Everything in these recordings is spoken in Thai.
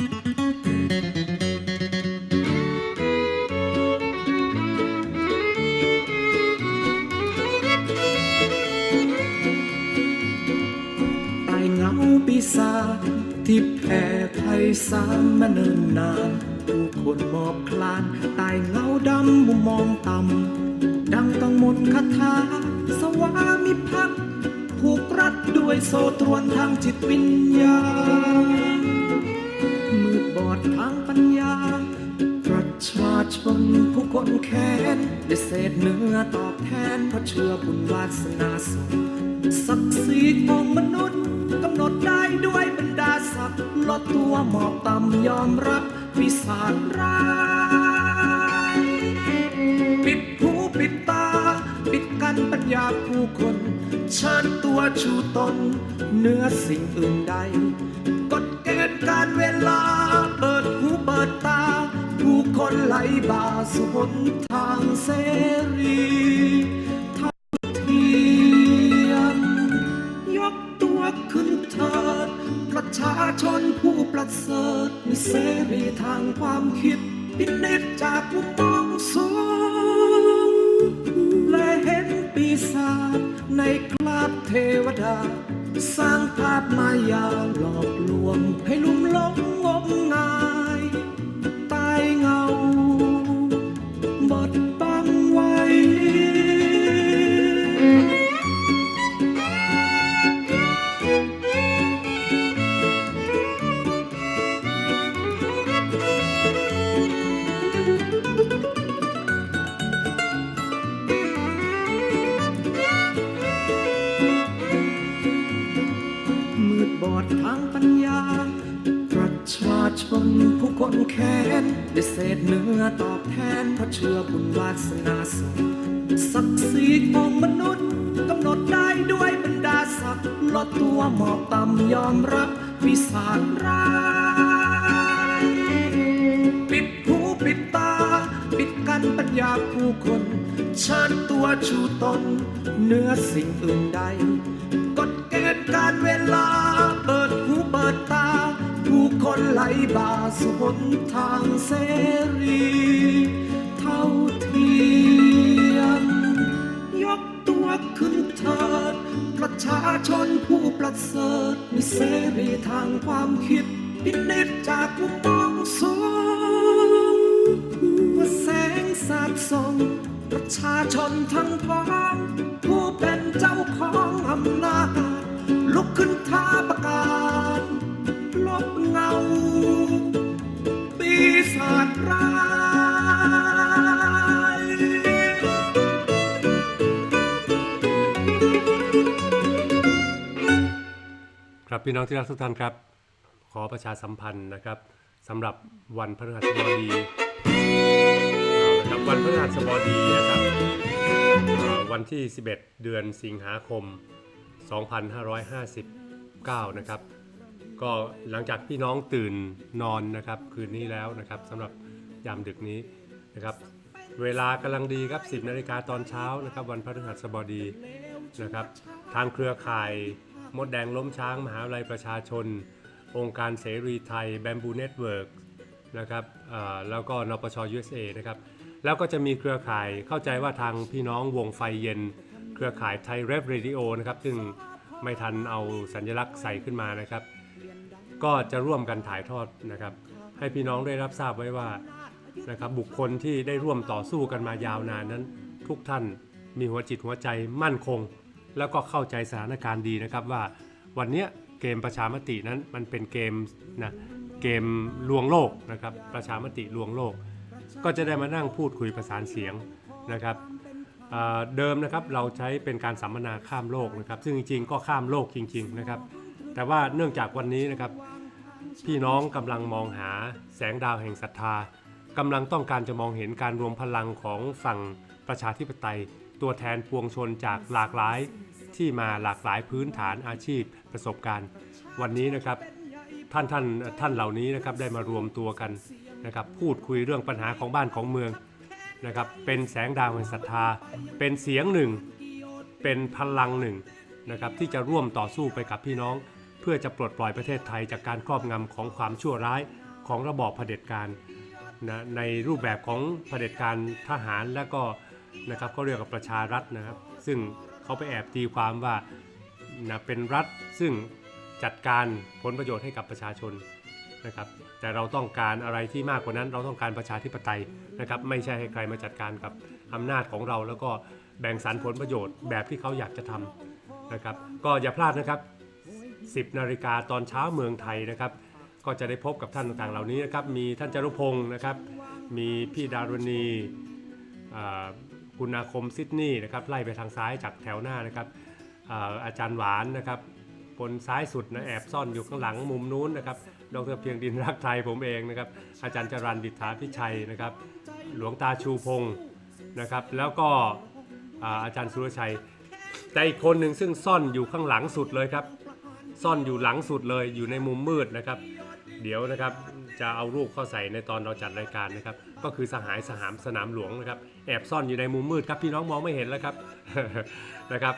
ใต้เงาปีศาจที่แผ่ไพศาลมาเนิ่นนานผู้คนหมอบคลานใต้เงาดำมุมมองต่ำดังต้องมนต์คาถาสวามิภักดิ์ผูกรัดด้วยโซตรวนทางจิตวิญญาณ ชนผู้คนแค้นได้เศษเนื้อตอบแทนเพราะเชื่อบุญวาสนาสูงศักดิ์ศรีของมนุษย์กำหนดได้ด้วยบรรดาศักดิ์ลดตัวหมอบต่ำยอมรับวิสาจร้ายปิดหูปิดตา ปิดกันปัญญาผู้คนเชิญตัวชูตนเนื้อสิ่งอื่นใดกฎ นไหลบ่าสู่หนทางเสรีท่าเทียมยกตัวขึ้นเถิด ประชาชนผู้ประเสริฐมีเสรีทางความคิดพินิจจากมุมมองสงและเห็นปีศาจในคราบเทวดา สร้างภาพมายาหลอก คนแค้นได้เศษเนื้อตอบแทนเพราะเชื่อบุญวาสนาสงศักดิ์ศรีของมนุษย์กำหนดได้ด้วยบรรดาศักดิ์ลดตัวหมอบต่ำยอมรับวิสาจร้ายปิดหูปิดตา ปิดกันปัญญาผู้คนเชิญตัวชูตนเนื้อสิ่งอื่นใดกฎเกณฑ์การเวลา คนไหลบาสหนทางเสรีเท่าเทียมยกตัวขึ้นเถิดประชาชนผู้ประเสริฐมีเสรีทางความคิดพินิจจากมุมมองสูงว่าแสงสาดส่องประชาชนทั้งพ้องผู้เป็นเจ้าของอำนาจลุกขึ้นท้าประกาศาจร้ายครับพี่น้องที่รักทุกท่านครับ ขอประชาสัมพันธ์นะครับสำหรับวันพฤหัสบดีเอาละครับวันพฤหัสบดีนะครับวันที่ 11 เดือนสิงหาคม 2559 นะครับ ก็หลังจากพี่น้องตื่นนอนนะครับคืนนี้แล้วนะครับสำหรับยามดึกนี้นะครับ เวลากำลังดีครับ 10นาฬิกาตอนเช้านะครับ วันพฤหัสบดีนะครับ ทางเครือข่ายมดแดงล้มช้าง มหาวิทยาลัยประชาชน องค์การเสรีไทยแบมบูเน็ตเวิร์กนะครับแล้วก็นปช USA นะครับ แล้วก็จะมีเครือข่ายเข้าใจว่าทางพี่น้องวงไฟเย็น เครือข่ายไทยเรฟเรดิโอนะครับ ซึ่งไม่ทันเอาสัญลักษณ์ใส่ขึ้นมานะครับ ก็จะร่วมกันถ่ายทอดนะครับ ให้พี่น้องได้รับทราบไว้ว่านะครับบุคคลที่ได้ร่วมต่อสู้กันมายาวนานนั้น ทุกท่านมีหัวจิตหัวใจมั่นคง แล้วก็เข้าใจสถานการณ์ดีนะครับว่าวันนี้เกมประชามตินั้นมันเป็นเกมนะเกมลวงโลกนะครับประชามติลวงโลก ก็จะได้มานั่งพูดคุยประสานเสียงนะครับเดิมนะครับเราใช้เป็นการสัมมนาข้ามโลกนะครับ ซึ่งจริงๆ ก็ข้ามโลกจริง ๆนะครับ แต่ว่าเนื่องจากวันนี้นะครับ พี่น้องกำลังมองหาแสงดาวแห่งศรัทธากำลังต้องการจะมองเห็นการรวมพลังของฝั่งประชาธิปไตย ตัวแทนปวงชนจากหลากหลายที่มาหลากหลายพื้นฐานอาชีพประสบการณ์ วันนี้นะครับท่านท่านท่านเหล่านี้นะครับได้มารวมตัวกันนะครับพูดคุยเรื่องปัญหาของบ้านของเมืองนะครับเป็นแสงดาวแห่งศรัทธา เป็นเสียงหนึ่ง เป็นพลังหนึ่งนะครับที่จะร่วมต่อสู้ไปกับพี่น้อง เพื่อจะปลดปล่อยประเทศไทยจากการครอบงำของความชั่วร้ายของระบอบเผด็จการนะในรูปแบบของเผด็จการทหารและก็นะครับก็เรียกว่าประชารัฐนะครับ ซึ่งเขาไปแอบตีความว่านะเป็นรัฐซึ่งจัดการผลประโยชน์ให้กับประชาชนนะครับ แต่เราต้องการอะไรที่มากกว่านั้น เราต้องการประชาธิปไตยนะครับ ไม่ใช่ให้ใครมาจัดการกับอำนาจของเรา แล้วก็แบ่งสรรผลประโยชน์แบบที่เขาอยากจะทำนะครับ ก็อย่าพลาดนะครับ 10นาฬิกาตอนเช้าเมืองไทยนะครับ ก็จะได้พบกับท่านต่างๆเหล่านี้นะครับ มีท่านจารุพงศ์นะครับ มีพี่ดารุณีคุณอาคมซิดนีย์นะครับ ไล่ไปทางซ้ายจากแถวหน้านะครับอาอาจารย์หวานนะครับบนซ้ายสุดนะแอบซ่อนอยู่ข้างหลังมุมนู้นนะครับ ดรเพียงดินรักไทยผมเองนะครับ อาจารย์จรันดิษฐาพิชัยนะครับ หลวงตาชูพงศ์นะครับ แล้วก็อ่าอาจารย์สุรชัย แต่อีกคนหนึ่งซึ่งซ่อนอยู่ข้างหลังสุดเลยครับ ซ่อนอยู่หลังสุดเลยอยู่ในมุมมืดนะครับ เดี๋ยวนะครับจะเอารูปเข้าใส่ในตอนเราจัดรายการนะครับ ก็คือสหายสหามสนามหลวงนะครับ แอบซ่อนอยู่ในมุมมืดครับพี่น้องมองไม่เห็นแล้วครับนะครับ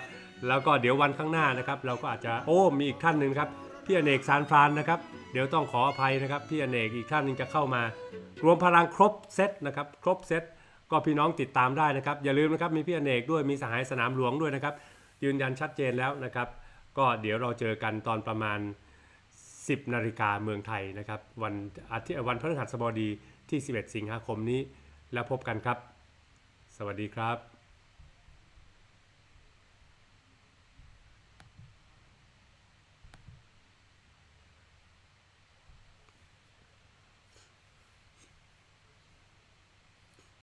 แล้วก็เดี๋ยววันข้างหน้านะครับ เราก็อาจจะโอ้มีอีกท่านหนึ่งครับพี่อเนกสารฟรานนะครับ เดี๋ยวต้องขออภัยนะครับพี่อเนกอีกท่านหนึงจะเข้ามารวมพลังครบเซตนะครับครบเซตก็พี่น้องติดตามได้นะครับ อย่าลืมนะครับมีพี่อเนกด้วยมีสหายสนามหลวงด้วยนะครับ ยืนยันชัดเจนแล้วนะครับ ก็เดี๋ยวเราเจอกันตอนประมาณ 10 นาฬิกาเมืองไทยนะครับ วันอาทิตย์วันพฤหัสบดีที่ 11 สิงหาคมนี้ แล้วพบกันครับ สวัสดีครับ